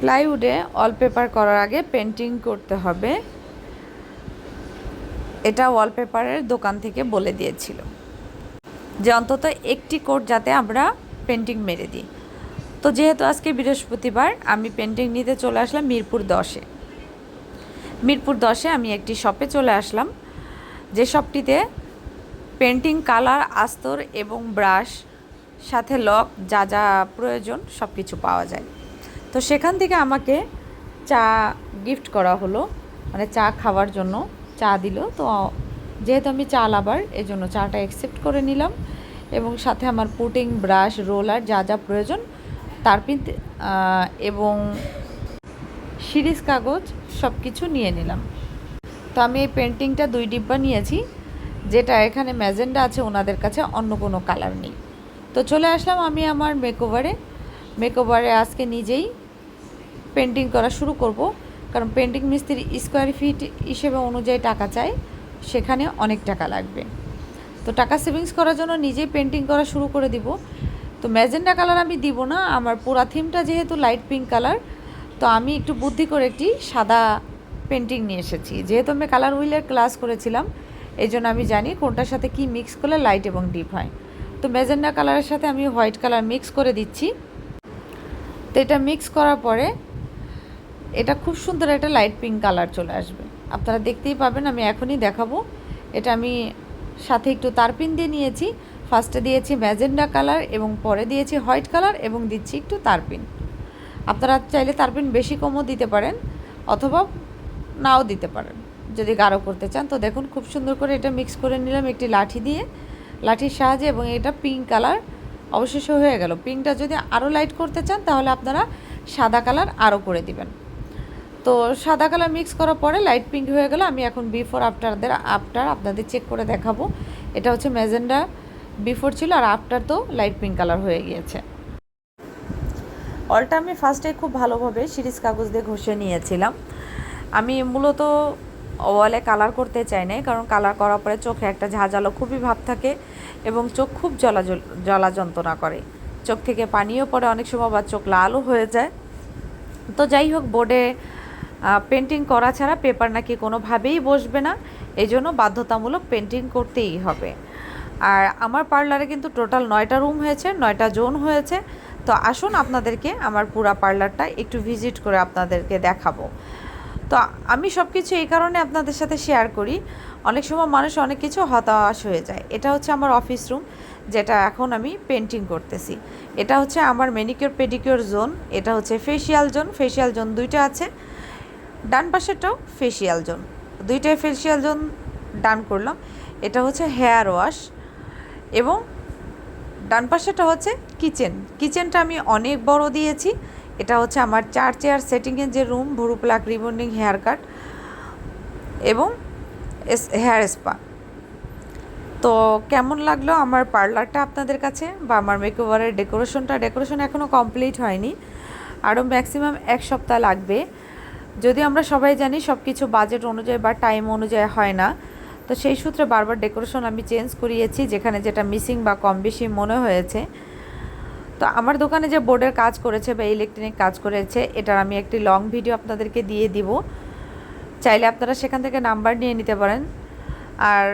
প্লাইউডে wallpaper করার আগে painting করতে হবে। এটা ওয়ালপেপারের দোকান থেকে বলে দিয়েছিল। যে অন্তত একটি কোট যাতে আমরা পেন্টিং মেরে দিই। তো যেহেতু আজকে বৃহস্পতিবার, আমি পেন্টিং নিতে চলে আসলাম মিরপুর দশে। মিরপুর দশে আমি একটি শপে চলে আসলাম। যে শপটিতে পেন্টিং কালার আস্তর এবং ব্রাশ সাথে লক যা যা প্রয়োজন সব কিছু পাওয়া যায়। তো সেখান থেকে আমাকে চা গিফট করা হলো মানে চা খাওয়ার জন্য, চা দিল। তো যেহেতু আমি চা লাভার এই জন্য চাটা অ্যাকসেপ্ট করে নিলাম এবং সাথে আমার পুটিং ব্রাশ রোলার যা যা প্রয়োজন, তার পিন এবং সিরিজ কাগজ সব কিছু নিয়ে নিলাম। তো আমি এই পেন্টিংটা দুই ডিব্বা নিয়েছি, যেটা এখানে ম্যাজেন্ডা আছে, ওনাদের কাছে অন্য কোনো কালার নেই। তো চলে আসলাম আমি আমার মেকওভারে মেকওভারে আজকে নিজেই পেন্টিং করা শুরু করব। কারণ পেন্টিং মিস্ত্রি স্কোয়ার ফিট হিসেবে অনুযায়ী টাকা চাই সেখানে অনেক টাকা লাগবে। তো টাকা সেভিংস করার জন্য নিজেই পেন্টিং করা শুরু করে দিব। তো ম্যাজেন্ডা কালার আমি দিব না, আমার পুরা থিমটা যেহেতু লাইট পিঙ্ক কালার, তো আমি একটু বুদ্ধি করে একটি সাদা পেন্টিং নিয়ে এসেছি। যেহেতু আমি কালার উইলের ক্লাস করেছিলাম এই জন্য আমি জানি কোনটার সাথে কি মিক্স করলে লাইট এবং ডিপ হয়। তো ম্যাজেন্ডা কালারের সাথে আমি হোয়াইট কালার মিক্স করে দিচ্ছি। তো এটা মিক্স করার পরে এটা খুব সুন্দর একটা লাইট পিঙ্ক কালার চলে আসবে। আপনারা দেখতেই পাবেন, আমি এখনই দেখাবো। এটা আমি সাথে একটু তারপিন দিয়ে নিয়েছি। ফার্স্টে দিয়েছি ম্যাজেন্ডা কালার এবং পরে দিয়েছি হোয়াইট কালার এবং দিচ্ছি একটু তারপিন। আপনারা চাইলে তারপিন বেশি কমও দিতে পারেন, অথবা নাও দিতে পারেন। যদি গাঢ় করতে চান, তো দেখুন খুব সুন্দর করে এটা মিক্স করে নিলাম একটি লাঠি দিয়ে। লাঠির সাহায্যে এবং এটা পিঙ্ক কালার অবশেষে হয়ে গেল। পিঙ্কটা যদি আরও লাইট করতে চান, তাহলে আপনারা সাদা কালার আরও করে দিবেন। তো সাদা কালার মিক্স করার পরে লাইট পিঙ্ক হয়ে গেল, আমি এখন বিফোর আফটারদের আফটার আপনাদের চেক করে দেখাবো। এটা হচ্ছে ম্যাজেন্ডা বিফোর ছিল আর আফটার তো লাইট পিঙ্ক কালার হয়ে গিয়েছে। অলটা আমি ফার্স্টে খুব ভালোভাবে সিরিজ কাগজ দিয়ে ঘষে নিয়েছিলাম। আমি মূলত ওয়ালে কালার করতে চাই না কারণ কালার করার পরে চোখে একটা ঝাঁঝালো খুবই ভাব থাকে এবং চোখ খুব জ্বলা জ্বলা যন্ত্রণা করে। চোখ থেকে পানিও পড়ে অনেক সময় বা চোখ লালও হয়ে যায়। তো যাই হোক বোর্ডে পেন্টিং করা ছাড়া পেপার নাকি কোনোভাবেই বসবে না। এই জন্য বাধ্যতামূলক পেন্টিং করতেই হবে। আর আমার পার্লারে কিন্তু টোটাল নয়টা রুম হয়েছে, নয়টা জোন হয়েছে। তো আসুন আপনাদেরকে আমার পুরা পার্লারটা একটু ভিজিট করে আপনাদেরকে দেখাবো। তো আমি সব কিছু এই কারণে আপনাদের সাথে শেয়ার করি। অনেক সময় মানুষ অনেক কিছু হতাশ হয়ে যায়। এটা হচ্ছে আমার অফিস রুম যেটা এখন আমি পেন্টিং করতেছি। এটা হচ্ছে আমার মেনিকিওর পেডিকিওর জোন এটা হচ্ছে ফেসিয়াল জোন ফেসিয়াল জোন দুইটা আছে। ডান পাশেরটাও ফেসিয়াল জোন দুইটাই ফেসিয়াল জোন ডান করলাম। এটা হচ্ছে হেয়ার ওয়াশ এবং ডান পাশেটা হচ্ছে কিচেন কিচেনটা আমি অনেক বড় দিয়েছি। এটা হচ্ছে আমার চার চেয়ার সেটিংয়ের যে রুম ভুরু প্লাক রিবন্ডিং হেয়ার কাট এবং হেয়ার স্পা তো কেমন লাগল আমার পার্লারটা আপনাদের কাছে বা আমার মেকওভারের ডেকোরেশনটা ডেকোরেশন এখনও কমপ্লিট হয়নি। আরও ম্যাক্সিমাম এক সপ্তাহ লাগবে। যদি আমরা সবাই জানি সব কিছু বাজেট অনুযায়ী বা টাইম অনুযায়ী হয় না, তো সেই সূত্রে বারবার ডেকোরেশন আমি চেঞ্জ করিয়েছি, যেখানে যেটা মিসিং বা কম বেশি মনে হয়েছে। তো আমার দোকানে যে বোর্ডের কাজ করেছে বা ইলেকট্রনিক কাজ করেছে, এটার আমি একটি লং ভিডিও আপনাদেরকে দিয়ে দিব। চাইলে আপনারা সেখান থেকে নাম্বার নিয়ে নিতে পারেন। আর